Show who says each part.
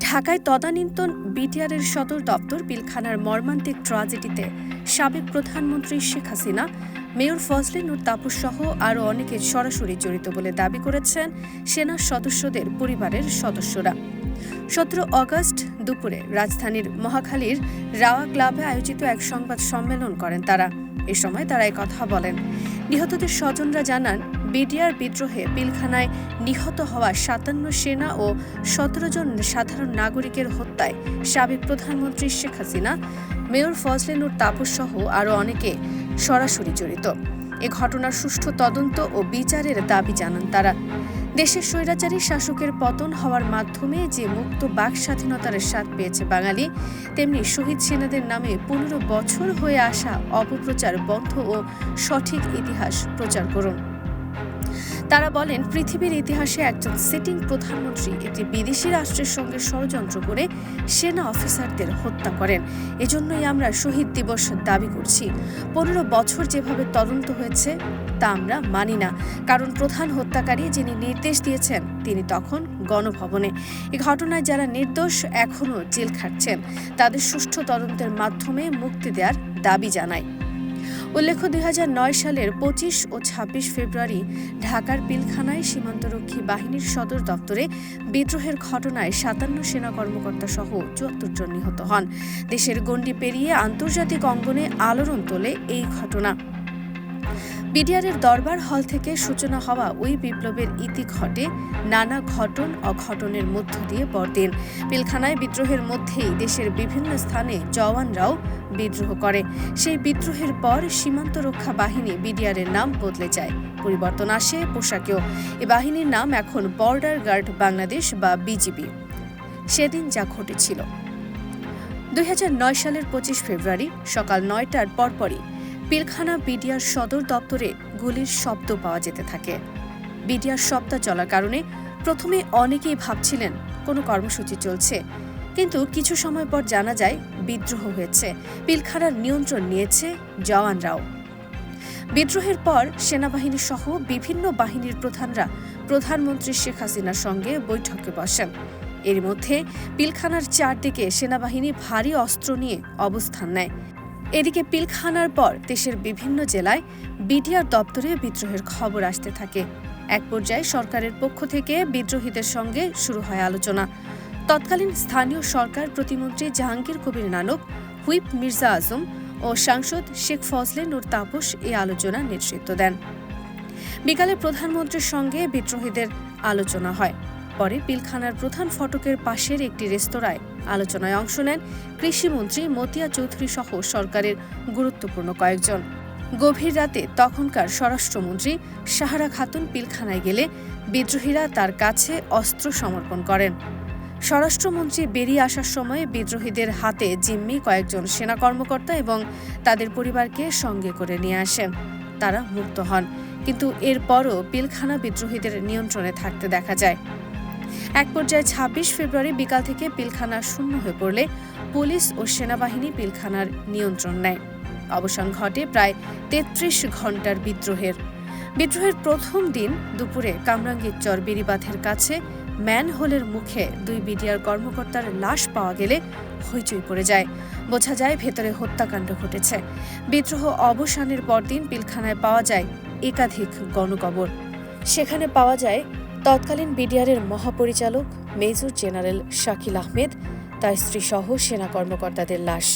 Speaker 1: ঢাকায় তদানীন্তন বিটিআরের সদর দপ্তর পিলখানার মর্মান্তিক ট্রাজেডিতে সাবেক প্রধানমন্ত্রী শেখ হাসিনা, মেয়র ফজলে নূর তাপস সহ আরও অনেকে সরাসরি জড়িত বলে দাবি করেছেন সেনা সদস্যদের পরিবারের সদস্যরা। সতেরো অগস্ট দুপুরে রাজধানীর মহাখালীর রাওয়া ক্লাবে আয়োজিত এক সংবাদ সম্মেলন করেন তারা। এ সময় তারা কথা বলেন। নিহতদের স্বজনরা জানান বিডিআর বিদ্রোহে পিলখানায় নিহত হওয়া সাতান্ন সেনা ও সতেরো জন সাধারণ নাগরিকের হত্যায় সাবেক প্রধানমন্ত্রী শেখ হাসিনা, মেয়র ফজলেনুর তাপস সহ আরও অনেকে সরাসরি জড়িত। এ ঘটনার সুষ্ঠু তদন্ত ও বিচারের দাবি জানান তারা। দেশের স্বৈরাচারী শাসকের পতন হওয়ার মাধ্যমে যে মুক্ত বাক স্বাধীনতার স্বাদ পেয়েছে বাঙালি, তেমনি শহীদ সেনাদের নামে পনেরো বছর হয়ে আসা অপপ্রচার বন্ধ ও সঠিক ইতিহাস প্রচার করুন। তারা বলেন, পৃথিবীর ইতিহাসে একজন সিটিং প্রধানমন্ত্রী একটি বিদেশি রাষ্ট্রের সঙ্গে ষড়যন্ত্র করে সেনা অফিসারদের হত্যা করেন। এজন্যই আমরা শহীদ দিবস দাবি করছি। পনেরো বছর যেভাবে তদন্ত হয়েছে, তা আমরা মানি না। কারণ প্রধান হত্যাকারী যিনি নির্দেশ দিয়েছেন, তিনি তখন গণভবনে। এ ঘটনায় যারা নির্দোষ, এখনও জেল খাটছেন। তাদের সুষ্ঠু তদন্তের মাধ্যমে মুক্তি দেওয়ার দাবি জানায়। উল্লেখ্য দুই হাজার নয় সালের পঁচিশ ও ২৬ ফেব্রুয়ারি ঢাকার পিলখানায় সীমান্তরক্ষী বাহিনীর সদর দপ্তরে বিদ্রোহের ঘটনায় সাতান্ন সেনা কর্মকর্তা সহ চুয়াত্তর জন নিহত হন। দেশের গণ্ডি পেরিয়ে আন্তর্জাতিক অঙ্গনে আলোড়ন তোলে এই ঘটনা। বিডিআরের দরবার হল থেকে সূচনা হওয়া ওই বিপ্লবের ইতি ঘটে নানা ঘটন অঘটনের মধ্য দিয়ে পরদিন পিলখানায় বিদ্রোহের মধ্যেই দেশের বিভিন্ন স্থানে জওয়ানরাও বিদ্রোহ করে। সেই বিদ্রোহের পর সীমান্ত রক্ষা বাহিনী বিডিআরের নাম বদলে যায়, পরিবর্তন আসে পোশাকেও। এ বাহিনীর নাম এখন বর্ডার গার্ড বাংলাদেশ বা বিজিবি। সেদিন যা ঘটেছিল। দুই হাজার নয় সালের পঁচিশ ফেব্রুয়ারি সকাল নয়টার পরপরই পিলখানা বিডিআর সদর দপ্তরে গুলির শব্দ পাওয়া যেতে থাকে। বিডিআর শব্দ চলার কারণে প্রথমে অনেকেই ভাবছিলেন কোনো কর্মসূচি চলছে, কিন্তু কিছু সময় পর জানা যায় বিদ্রোহ হয়েছে, পিলখানার নিয়ন্ত্রণ নিয়েছে জওয়ানরাও। বিদ্রোহের পর সেনাবাহিনী সহ বিভিন্ন বাহিনীর প্রধানরা প্রধানমন্ত্রী শেখ হাসিনার সঙ্গে বৈঠকে বসেন। এর মধ্যে পিলখানার চারদিকে সেনাবাহিনী ভারী অস্ত্র নিয়ে অবস্থান নেয়। এদিকে পিলখানার পর দেশের বিভিন্ন জেলায় বিডিআর দপ্তরে বিদ্রোহের খবর আসতে থাকে। এক পর্যায়ে সরকারের পক্ষ থেকে বিদ্রোহীদের সঙ্গে শুরু হয় আলোচনা। তৎকালীন স্থানীয় সরকার প্রতিমন্ত্রী জাহাঙ্গীর কবির নানক, হুইপ মির্জা আজম ও সাংসদ শেখ ফজলে নুর তাপস এই আলোচনা নেতৃত্ব দেন। বিকালে প্রধানমন্ত্রীর সঙ্গে বিদ্রোহীদের আলোচনা হয়। পরে পিলখানার প্রধান ফটকের পাশের একটি রেস্তোরাঁয় আলোচনায় অংশ নেন কৃষিমন্ত্রী মতিয়া চৌধুরী সহ সরকারের গুরুত্বপূর্ণ কয়েকজন। গভীর রাতে তখনকার স্বরাষ্ট্রমন্ত্রী সাহারা খাতুন পিলখানায় গেলে বিদ্রোহীরা তার কাছে অস্ত্র সমর্পণ করেন। স্বরাষ্ট্রমন্ত্রী বেরিয়ে আসার সময় বিদ্রোহীদের হাতে জিম্মি কয়েকজন সেনা কর্মকর্তা এবং তাদের পরিবারকে সঙ্গে করে নিয়ে আসেন তারা মুক্ত হন। কিন্তু এরপরও পিলখানা বিদ্রোহীদের নিয়ন্ত্রণে থাকতে দেখা যায়। এক পর্যায়ে ছাব্বিশ ফেব্রুয়ারি বিকাল থেকে পিলখানা শূন্য হয়ে পড়লে পুলিশ ও সেনাবাহিনী পিলখানার নিয়ন্ত্রণ নেয়। অবসান ঘটে প্রায় তেত্রিশ ঘণ্টার বিদ্রোহের। বিদ্রোহের প্রথম দিন দুপুরে কামরাঙ্গীর চর বেরিবাঁধের কাছে ম্যানহোলের মুখে দুই বিডিআর কর্মকর্তার লাশ পাওয়া গেলে হইচই পড়ে যায়। বোঝা যায় ভেতরে হত্যাকাণ্ড ঘটেছে। বিদ্রোহ অবসানের পরদিন পিলখানায় পাওয়া যায় একাধিক গণকবর। সেখানে পাওয়া যায় তৎকালীন বিডিআরের মহাপরিচালক মেজর জেনারেল শাকিল আহমেদ তার স্ত্রীসহ সেনা কর্মকর্তাদের লাশ।